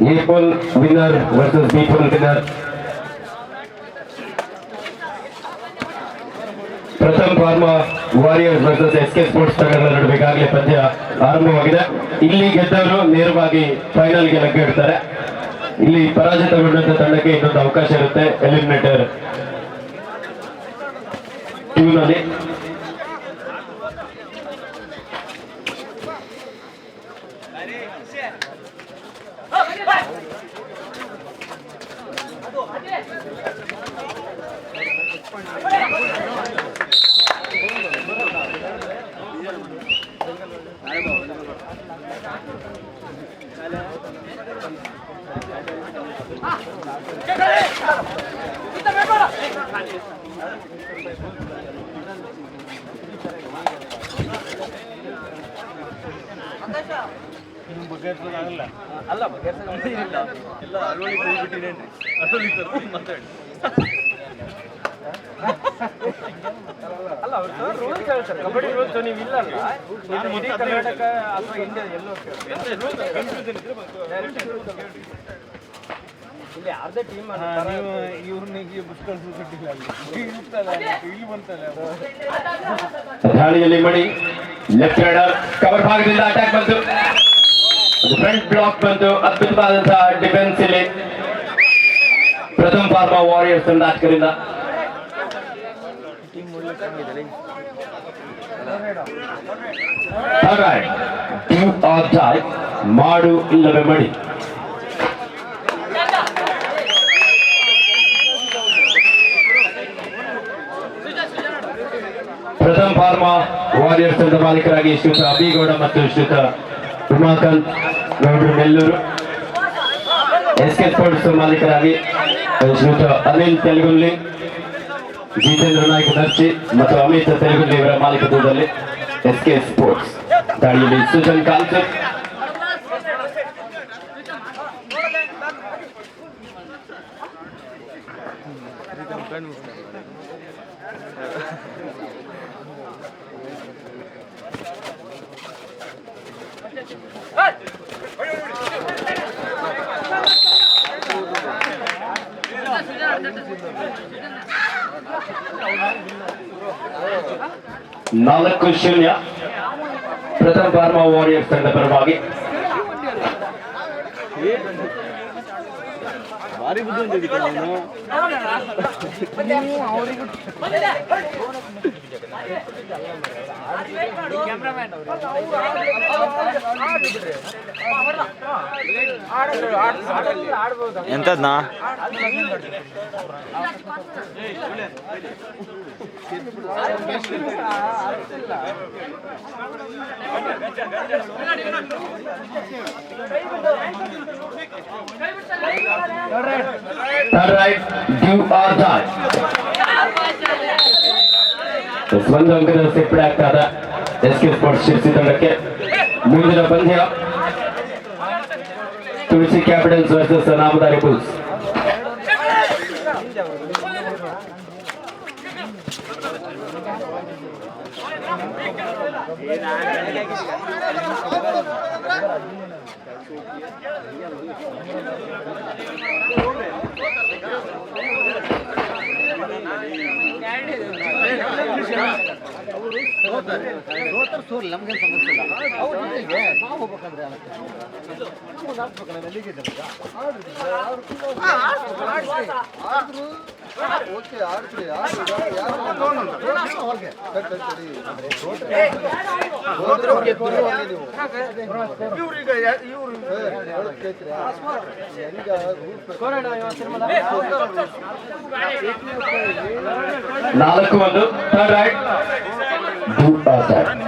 ಅಲ್ಲಾ winner versus ಬಿಪಲ್ winner Pratham pharma warriors versus S K sports ತಂಡಗಳ ನಡುವೆ ಈಗಾಗಲೇ ಪಂದ್ಯ ಆರಂಭವಾಗಿದೆ. ಇಲ್ಲಿ ಗೆದ್ದವರು ನೇರವಾಗಿ ಫೈನಲ್ಗೆ ಲಗ್ಗೆ ಇಡ್ತಾರೆ. ಇಲ್ಲಿ ಪರಾಜಿತಗೊಂಡಂತ ತಂಡಕ್ಕೆ ಇನ್ನೊಂದು ಅವಕಾಶ ಇರುತ್ತೆ. ಎಲಿಮಿನೇಟರ್ ಟೂನಲ್ಲಿ ಆಗಲ್ಲ. ಅಲ್ಲ ಬಗೆಹರಿಸಲ್ಲ ಎಲ್ಲ ಅರವಳಿ ಹೋಗ್ಬಿಟ್ಟಿದ್ದೇನೆ ಅರವಳಿ ತರ ಮಾತಾಡಿ ಅಲ್ಲ ಅವ್ರು ರೂಲ್ಸ್ ಹೇಳ್ತಾರೆ ಕಬಡ್ಡಿ ರೂಲ್ಸ್ ನೀವು ನಾನು ಇಡೀ ಕರ್ನಾಟಕ ಅಥವಾ ಇಂಡಿಯಾ ಎಲ್ಲೋ ಇಲ್ಲಿ ಯಾರ್ದೇ ಟೀಮ್ ನೀವು ಇವ್ರನಿಗೆ ಬುಷ್ ಕಳ್ಸೋ ಕಟ್ಟಿಲ್ಲ ಅಲ್ಲಿ. ಇಲ್ಲಿ ಬಂತಲ್ಲ ದಾಳಿಯಲ್ಲಿ ಮಣಿ ಲೆಫ್ಟ್ ರೈಡರ್ ಕವರ್ ಭಾಗದಿಂದ ಅಟ್ಯಾಕ್ ಬಂತು. ಫ್ರಂಟ್ ಬ್ಲಾಕ್ ಬಂತು. ಅದ್ಭುತವಾದಂತಹ ಡಿಫೆನ್ಸ್ ಇಲ್ಲಿ. ಪ್ರಥಮ ಫಾರ್ಮಾ ವಾರಿಯರ್ಸ್ ಆಫ್ die. ಮಾಡು ಇಲ್ಲವೇ ಮಡಿ ಪ್ರಥಮ ಫಾರ್ಮಾ ವಾರಿಯರ್ಸ್ ತಂಡ ಮಾಲೀಕರಾಗಿ ಶ್ರೀಯುತ ಅಭಿಗೌಡ ಮತ್ತು ಶ್ರೀಯುತ ಉಮಾಕಾಂತ್ ಗೌಡ್ರು ನೆಲ್ಲೂರು ಎಸ್ ಕೆ ಸ್ಪೋರ್ಟ್ಸ್ ಮಾಲೀಕರಾಗಿ ಶ್ರೀಯುತ ಅನಿಲ್ ತೆಲುಗುಲ್ಲಿ, ಜಿತೇಂದ್ರ ನಾಯ್ಕ ದರ್ಶಿ ಮತ್ತು ಅಮಿತ್ ತೆಲುಗುಲ್ಲಿ ಇವರ ಮಾಲೀಕತ್ವದಲ್ಲಿ ಎಸ್ ಕೆ ಸ್ಪೋರ್ಟ್ಸ್ ದಾಳಿಯಲ್ಲಿ ಸುಜನ್ ಕಾಲ್ಸರ್ ನಾಲ್ಕು ಶೂನ್ಯ ಪ್ರಥಮ ಫಾರ್ಮಾ ವಾರಿಯರ್ಸ್ ತಂಡ ಪರವಾಗಿ ಭಾರಿ ಬುದ್ಧಿ ಹೊಂದಿದ್ದೆ ಅವನು. ಎಂತದ್ನಾ ರೈಟ್ ಡ್ಯೂ ಆರ್ ಡೈ ಒಂದು ಅಂಕದ ಸೇರ್ಪಡೆ ಆಗ್ತಾದ ಎಸ್ ಕೆ ಸ್ಪೋರ್ಟ್ಸ್ ಶಿರ್ಸಿ ತಂಡಕ್ಕೆ ಮುಂದಿನ ಪಂದ್ಯ Tulasi capitals versus Namdhari bulls ನಾಲ್ಕು ಒಂದು ನಮ್ಗೆ ಸಮಸ್ಯೆ ಇಲ್ಲ. ಅವ್ರ ಜೊತೆಗೆ ನಾವು ಹೋಗ್ಬೇಕಂದ್ರೆ ತಗೊಂಡ್ರೆ ನಮ್ದು ಅಲ್ರಿ ಗೊತ್ತಿಲ್ಲದ ಬಂದ್ರೆ ಹೆಂಗ್ರಿ ಗೊತ್ತಿಲ್ಲದ ಬಂದ್ರೆ ಹೆಂಗ್ರಿ ನಮ್ದು ಆಡ್ಬೇಕು ಹಾ ಮೂರು ಮೂರು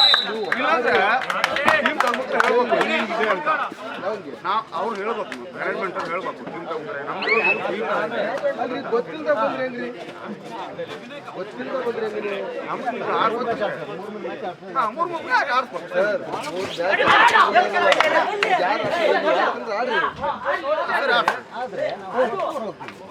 ಆಡ್ಸ್ಬೇಕು ಸರ್ ಮೂರ್ ಬ್ಯಾಟ್ ಯಾರು ಯಾಕಂದ್ರೆ ಆಡ್ರಿ ಗೆದ್ರು ಹೋಗ್ತೀರಿ ಗೆದ್ರು ಹೋಗ್ತೀರಿ ಆಡ್ರಿ ಈಗ ವಿರೋಧ ಲೀಗ್ ಔಟ್ ಆಗಿದೆ ಈಗ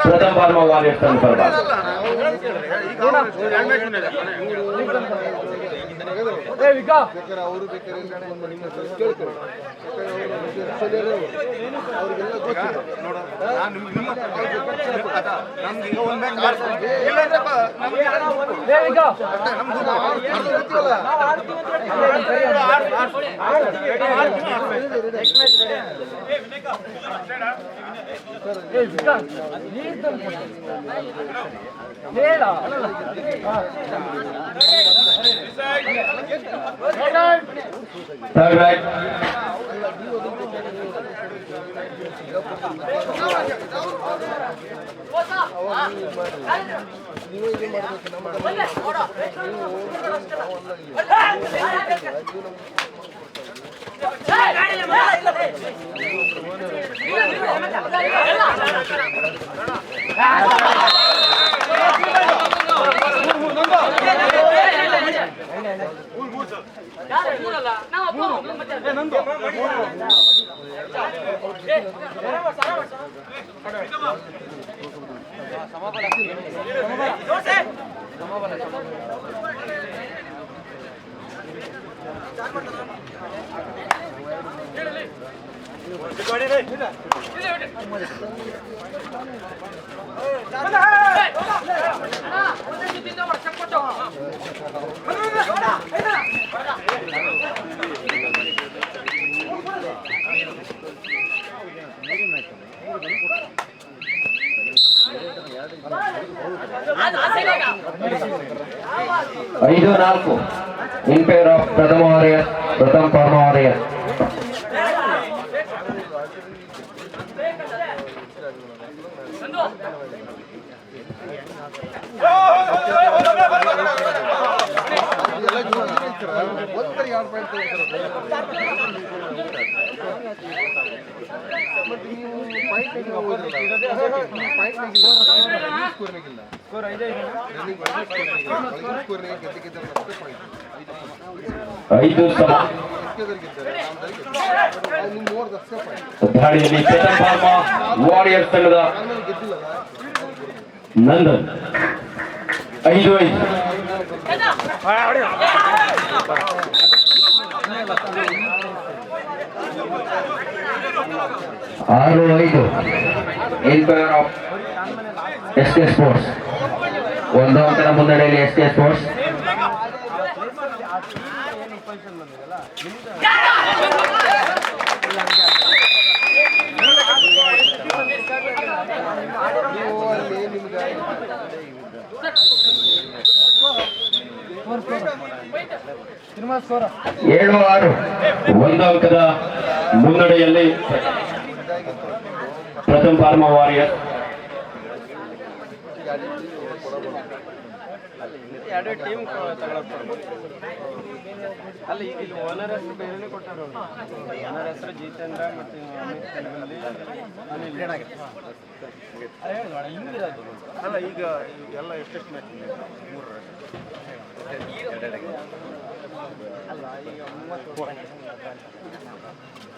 ಪ್ರಥಮ ಫಾರ್ಮ ವಾರಿಯರ್ಸ್ ತಂಡ ಪರವಾಗಿ ಈಗ ಅವ್ರು ಎರಡು match ಇದೆ. ಬೇಕಾದ್ರೆ ಅವರು ಬೇಕಾದ್ರೆ ನಿಮ್ಮ ಕೇಳ್ತಾರೆ ಅವ್ರಿಗೆಲ್ಲ ಗೊತ್ತಿದೆ. ನೋಡು, Perfect. Hey, ಐದು ನಾಲ್ಕು. ಇನ್ ಪೇರ್ ಆಫ್ ಪ್ರಥಮ ವಾರಿಯರ್ ಪ್ರಥಮ ಫಾರ್ಮ ವಾರಿಯರ್ ಎಲ್ಲ ಜೀವನ ಒಂದ್ಸರಿ ಎರಡು ಪಾಯಿಂಟ್ ತೆಗಿತಾರೆ ನೀವು ಪಾಯಿಂಟ್ ಪಾಯಿಂಟ್ ಸ್ಕೋರ್ನಾಗಿಲ್ಲ ಸ್ಕೋರ್ ಐದೇ ಇದೆ ಸ್ಕೋರ್ನಾಗ ಗೆದ್ದು ಗೆದ್ದರೆ ಅಷ್ಟೇ ಪಾಯಿಂಟ್ ಐದು ಸಮ. ದಾಳಿಯಲ್ಲಿ ವಾರಿಯರ್ ವಾರಿಯರ್ಸ್ ತಂಡದ ನಂದನ್. ಐದು ಐದು ಆರು ಐದು in favour of S K sports ಒಂದು ಅಂಕದ ಮುನ್ನಡೆಯಲ್ಲಿ ಎಸ್ ಕೆ ಸ್ಪೋರ್ಟ್ಸ್ ನೀವು ಅಲ್ಲಿ ನಿಮ್ಗೆ ತಿರುಮಲ ಸ್ಕೋರ್ ಏಳು ಆರು ಒಂದು ಅಂಕದ ಮುನ್ನಡೆಯಲ್ಲಿ ಪ್ರಥಮ ಫಾರ್ಮ ವಾರಿಯರ್. ಎರಡು ಟೀಮ್ ಅಲ್ಲ ಈಗ ಇಲ್ಲಿ ಓನರ್ ಹೆಸರು ಬೇರೆನೇ ಕೊಟ್ಟಾರ ಓನರ್ ಹೆಸರು ಜಿತೇಂದ್ರ ಮತ್ತು ಅಲ್ಲ ಈಗ ಎಲ್ಲ ಎಷ್ಟೆಷ್ಟು ಮ್ಯಾಚ್ ಮೂರು ಅಲ್ಲ ಈಗ ಮೂವತ್ತು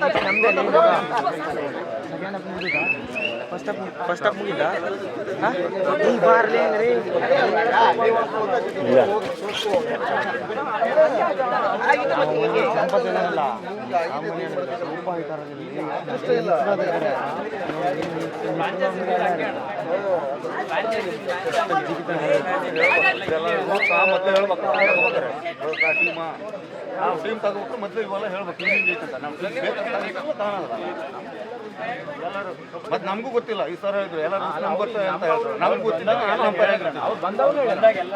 ಇದು ಫಸ್ಟ್ ಕಬ್ಬೆ ಫಸ್ಟ್ ಅಪ್ ಮುಗಿದ ಈ ಬಾರ್ಲಿ ರೀ ಮತ್ತೆ ಹೇಳ್ಬೇಕು ಇವೆಲ್ಲ ಹೇಳ್ಬೇಕು ನಮ್ಮ ಟೀಮ್ ಬೇಕಂತ ಎಲ್ಲರೂ ಮತ್ತೆ ನಮಗೂ ಗೊತ್ತಿಲ್ಲ ಈ ಸರ್ ಹೇಳಿದ್ರು ಎಲ್ಲ ನಮ್ಗೆ ಗೊತ್ತಿಲ್ಲ ಅಂತ ಹೇಳಿದ್ರು. ನಮ್ಗೆ ಗೊತ್ತಿಲ್ಲ. ನಾನು ಅಂಪೈರ್ ಆಗಿದ್ದೀನಿ ಅವ್ರು ಬಂದವನು ಬಂದಾಗ ಎಲ್ಲ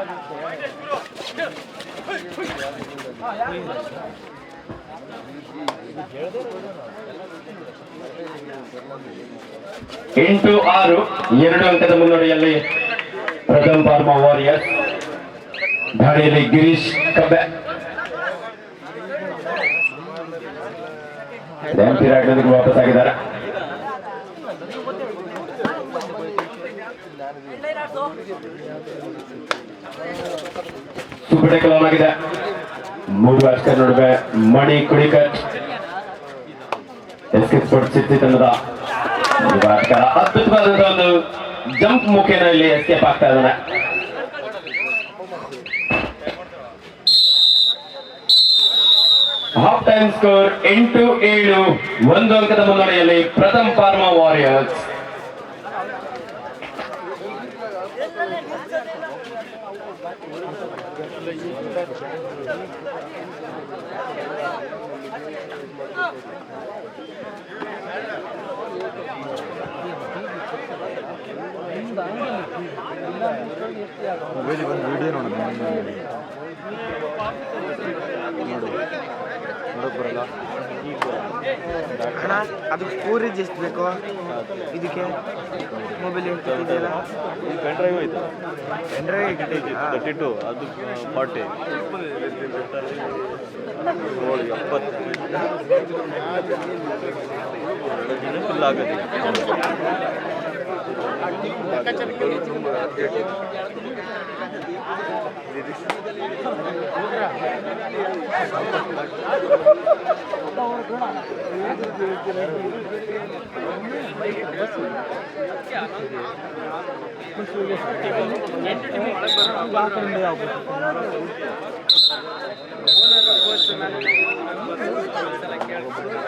ಎಂಟು ಆರು ಎರಡು ಅಂಕದ ಮುನ್ನಡೆಯಲ್ಲಿ ಪ್ರಥಮ್ ಪಾರ್ಮ ವಾರಿಯರ್ಸ್ ದಾಳಿಯಲ್ಲಿ ಗಿರೀಶ್ ಕಬ್ಬೆ. ಡ್ಯಾಮ್ ವಾಪಸ್ ಆಗಿದ್ದಾರೆ ಆನ್ ಆಗಿದೆ ಮೂರು ಅಷ್ಟರ ನಡುವೆ ಮಣಿ ಕುಡಿಕಟ್ ಎಸ್ ಕೆ ಸ್ಪೋರ್ಟ್ಸ್ ಸಿಟಿ ತಂಡದ ಆಟಗಾರ ಅದ್ಭುತವಾದಂತಹ ಒಂದು ಜಂಪ್ ಮುಖೇನ ಎಸ್ಕೇಪ್ ಆಗ್ತಾ ಇದ್ದಾನೆ. ಹಾಫ್ ಟೈಮ್ ಸ್ಕೋರ್ ಎಂಟು ಏಳು ಒಂದು ಅಂಕದ ಮುನ್ನಡೆಯಲ್ಲಿ ಪ್ರಥಮ್ ಫಾರ್ಮಾ ವಾರಿಯರ್ಸ್ ಅಣ್ಣ ಅದು ಸ್ಟೋರೇಜ್ ಎಷ್ಟು ಬೇಕು? ಇದಕ್ಕೆ ಮೊಬೈಲ್ ಇದೆಯಲ್ಲ? ಪೆನ್ ಡ್ರೈವ್ ಐತೆ. ಪೆನ್ ಡ್ರೈವ್ ತರ್ಟಿ ಟು ಅದು ಫಾರ್ಟಿ ನೋಡಿ ಎಪ್ಪತ್ತು. ಫುಲ್ ಆಗುತ್ತೆ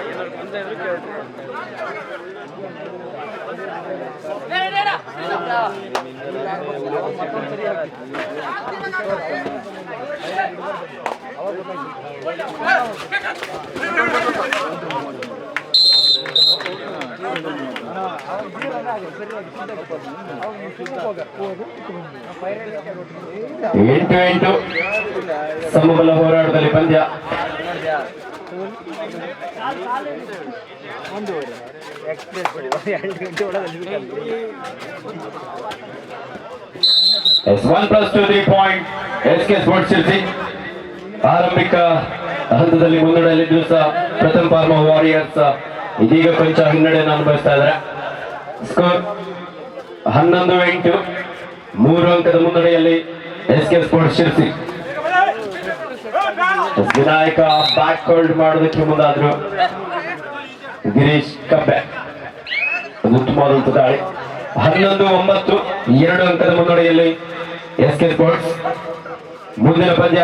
ಏನಾದ್ರು ಮುಂದೆ ಕೇಳ್ತಾರೆ ಎಂಟು ಎಂಟು. ಸಮಬಲ ಹೋರಾಟದಲ್ಲಿ ಪಂದ್ಯ. S one plus two three point S K sports Sirsi ಆರಂಭಿಕ ಹಂತದಲ್ಲಿ ಮುನ್ನಡೆಯಲ್ಲಿದ್ದು ಸಹ ಪ್ರಥಮ ಫಾರ್ಮಾ ವಾರಿಯರ್ಸ್ ಇದೀಗ ಕೊಂಚ ಹಿನ್ನಡೆಯನ್ನು ಅನುಭವಿಸ್ತಾ ಇದ್ದಾರೆ. ಸ್ಕೋರ್ ಹನ್ನೊಂದು, ಎಂಟು. ಮೂರು ಅಂಕದ ಮುನ್ನಡೆಯಲ್ಲಿ S K sports Sirsi Vinayaka back hold ಮಾಡೋದಕ್ಕೆ ಮುಂದಾದ್ರು. ಗಿರೀಶ್ ಕಬ್ಬೆ. ಉತ್ತಮವಾದಂತ ದಾಳಿ ಹನ್ನೊಂದು, ಒಂಬತ್ತು, ಎರಡು ಅಂಕದ ಮುನ್ನಡೆಯಲ್ಲಿ ಎಸ್ ಕೆ ಸ್ಪೋರ್ಟ್ಸ್ ಮುಂದಿನ ಪಂದ್ಯ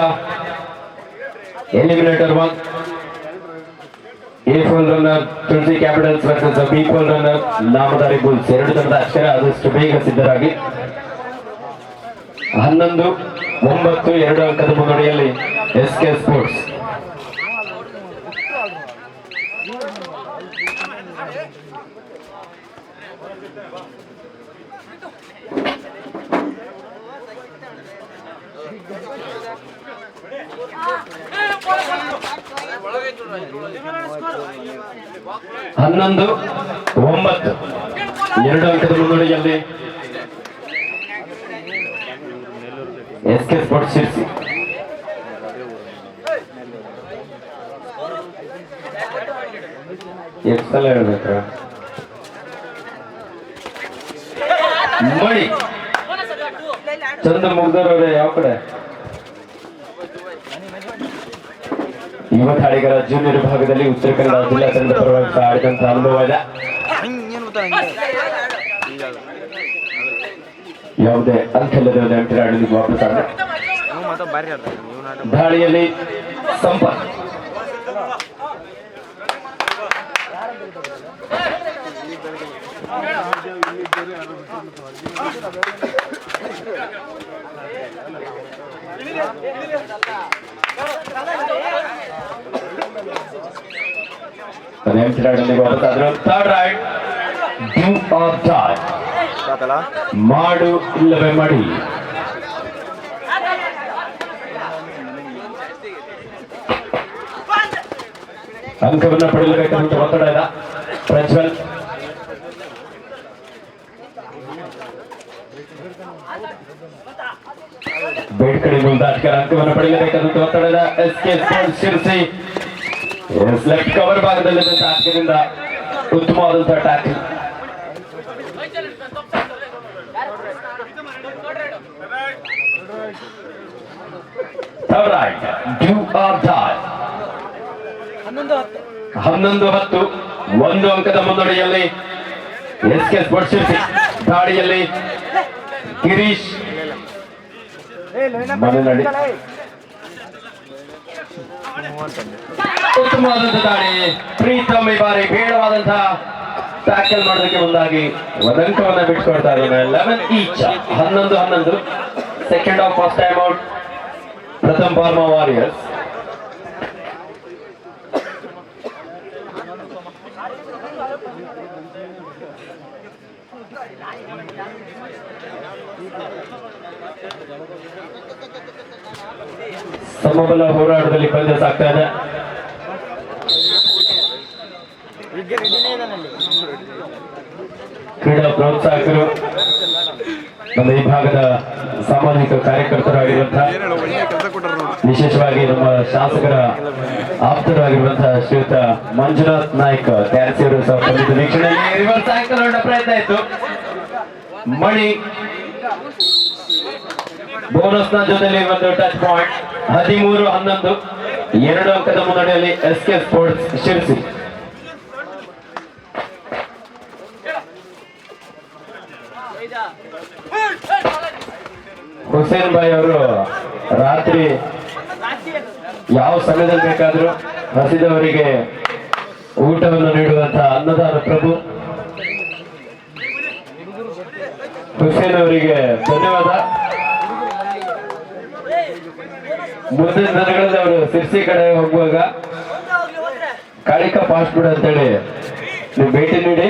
eliminator one. A pool runner Tulasi capitals versus B pool runner Namdhari bulls. ಎರಡು ತಂಡದ ಅಕ್ಷರ ಆದಷ್ಟು ಬೇಗ ಸಿದ್ಧರಾಗಿ. ಹನ್ನೊಂದು, ಒಂಬತ್ತು, ಎರಡು ಅಂಕದ ಮುನ್ನಡೆಯಲ್ಲಿ ಎಸ್ ಕೆ ಸ್ಪೋರ್ಟ್ಸ್ ಹನ್ನೊಂದು ಒಂಬತ್ತು ಎರಡು ಅಂಕದ ಮುನ್ನಡೆಯಲ್ಲಿ ಎಸ್ ಕೆ ಸ್ಪೋರ್ಟ್ಸ್ ಶಿರ್ಸಿ ಎಷ್ಟು ಸಲ ಹೇಳ್ಬೇಕ್ರ? ಮಣಿ ಚಂದ ಮುಗ್ದವ್ರೆ ಯಾವ ಕಡೆ? ಯುವ ತಾಳಿಗರ ಜೂನಿಯರ್ ವಿಭಾಗದಲ್ಲಿ ಉತ್ತರ ಕನ್ನಡ ಜಿಲ್ಲಾ ತಂಡ ಪರವಾಗಿ ಆಡಿದಂತ ಅನುಭವ ಇದೆ. ಯಾವುದೇ ಎಂಟರ ಆಡಲಿಕ್ಕೆ ವಾಪಸ್ ದಾಳಿಯಲ್ಲಿ ಸಂಪತ್ ಮಾಡು ಇಲ್ಲವೇ ಮಾಡಿ ಅಂಕವನ್ನ ಪಡೆಯಲೇಬೇಕಂತ ಒತ್ತಡ ಇದೆ ಪ್ರಜ್ವಲ್ ಬೇಡ್ಕಡೆ ಮುಂದಾಟಿಕರ ಅಂಕವನ್ನು ಪಡೆಯಬೇಕಾದಂತ ಒತ್ತಡದ S K sports Sirsi left cover ಭಾಗದಲ್ಲಿ ಆಟದಿಂದ ಉತ್ತಮವಾದಂತಹ ಟ್ಯಾಕ್. ಹನ್ನೊಂದು ಹತ್ತು, ಒಂದು ಅಂಕದ ಮುನ್ನಡೆಯಲ್ಲಿ ಎಸ್ ಕೆ ಸ್ಪೋರ್ಟ್ಸ್ ದಾಡಿಯಲ್ಲಿ ದಾಳಿಯಲ್ಲಿ ಗಿರೀಶ್ ಉತ್ತಮವಾದಂತಹ ದಾಳಿ ಪ್ರೀತಮ್ ಈ ಬಾರಿ ಬೇಡವಾದಂತಹ ಟ್ಯಾಕಲ್ ಮಾಡೋದಕ್ಕೆ ಮುಂದಾಗಿ ಒಂದು ಬಿಟ್ಕೊಳ್ತಾ ಇದ್ದಾರೆ. ಲೆವೆನ್ ಈಚ್ ಹನ್ನೊಂದು ಹನ್ನೊಂದು. Second of first time out Prathama pharma warriors ಸಮಬಲ ಹೋರಾಟದಲ್ಲಿ ಪಂದ್ಯ ಸಾಕ್ತಾ ಇದೆ. ಕ್ರೀಡಾ ಪ್ರೋತ್ಸಾಹಕರು ನಮ್ಮ ಈ ಭಾಗದ ಸಾಮಾಜಿಕ ಕಾರ್ಯಕರ್ತರಾಗಿರುವಂತಹ ವಿಶೇಷವಾಗಿ ನಮ್ಮ ಶಾಸಕರ ಆಪ್ತರಾಗಿರುವಂತಹ ಶ್ರೀಯುತ ಮಂಜುನಾಥ್ ನಾಯ್ಕ ಕ್ಯಾನ್ಸಿಯರ್ ಸಹ ಪ್ರಯತ್ನ ಇತ್ತು. ಮಣಿ. ಬೋನಸ್ನ ಜೊತೆಲಿ ಒಂದು ಟಚ್ ಪಾಯಿಂಟ್ ಹದಿಮೂರು, ಹನ್ನೊಂದು. ಎರಡು ಅಂಕದ ಮುನ್ನಡೆಯಲ್ಲಿ S K sports Sirsi Hussain bhai ಅವರು ರಾತ್ರಿ ಯಾವ ಸಮಯದಲ್ಲಿ ಬೇಕಾದ್ರೂ ಹಸಿದವರಿಗೆ ಊಟವನ್ನು ನೀಡುವಂತಹ ಅನ್ನದಾನ ಪ್ರಭು. ಹುಸೇನ್ ಅವರಿಗೆ ಧನ್ಯವಾದ. ಮುಂದಿನ ದಿನಗಳಲ್ಲಿ ಅವರು ಸಿರ್ಸಿ ಕಡೆ ಹೋಗುವಾಗ ಕಾಳಿಕ ಫಾಸ್ಟ್ ಫುಡ್ ಅಂತೇಳಿ ನೀವು ಭೇಟಿ ನೀಡಿ.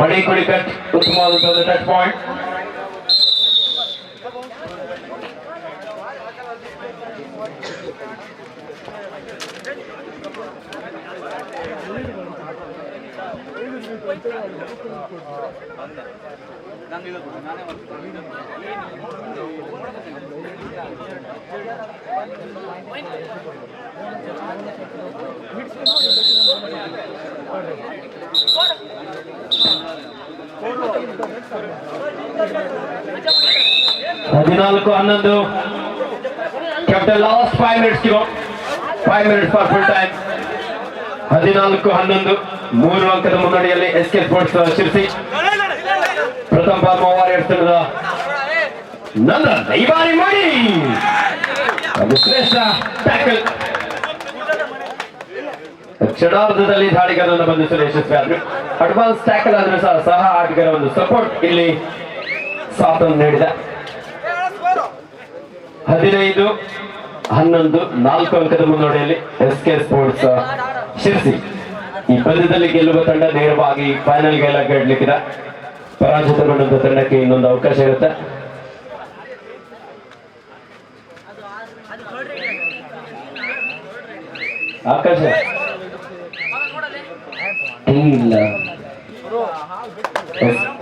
ಮಣಿ ಕುಡಿಕಟ್ ಉತ್ತಮವಾದಂತಹ ಟಚ್ ಪಾಯಿಂಟ್ ಹದಿನಾಲ್ಕು, ಹನ್ನೊಂದು. Captain last five minutes five minutes for full time ಹದಿನಾಲ್ಕು, ಹನ್ನೊಂದು. ಮೂರು ಅಂಕದ ಮುನ್ನಡೆಯಲ್ಲಿ ಎಸ್ ಕೆ ಸ್ಪೋರ್ಟ್ಸ್ ಶಿರ್ಸಿ ಪ್ರಥಮ ಬಾರ್ಮ ಇರ್ತದ ನನ್ನ ದೈವಾರಿ ಮಾಡಿ. ಅದು ಶ್ರೇಷ್ಠ ಟ್ಯಾಕಲ್ ಕ್ಷಣಾರ್ಧದಲ್ಲಿ ದಾಳಿಗರನ್ನು ಬಂಧಿಸಲು ಯಶಸ್ವಿಯಾದರು. ಅಡ್ವಾನ್ಸ್ ಟ್ಯಾಕಲ್ ಆದ್ರೆ ಸಹ ಸಹ ಆಟಗಾರ ಒಂದು ಸಪೋರ್ಟ್ ಇಲ್ಲಿ ಸಾಥ್ ನೀಡಿದ. ಹದಿನೈದು, ಹನ್ನೊಂದು, ನಾಲ್ಕು ಅಂಕದ ಮುನ್ನಡೆಯಲ್ಲಿ ಎಸ್ ಕೆ ಸ್ಪೋರ್ಟ್ಸ್ ಶಿರ್ಸಿ ಈ ಪಂದ್ಯದಲ್ಲಿ ಗೆಲ್ಲುವ ತಂಡ ನೇರವಾಗಿ ಫೈನಲ್ಗೆಲ್ಲ ಲಗ್ಗಡ್ಲಿಕ್ಕಿದೆ ಪರಾಜಿತಗೊಂಡಂತ ತಂಡಕ್ಕೆ ಇನ್ನೊಂದು ಅವಕಾಶ ಇರುತ್ತೆ. ಆಕಾಶ ಇಲ್ಲ.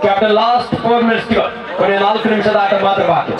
ಕ್ಯಾಪ್ಟನ್ ಲಾಸ್ಟ್ ಫೋರ್ ಮಿನಿಟ್ಸ್ ಕೊನೆ ನಾಲ್ಕು ನಿಮಿಷದ ಆಟ ಮಾತ್ರ ಬಾಕಿ.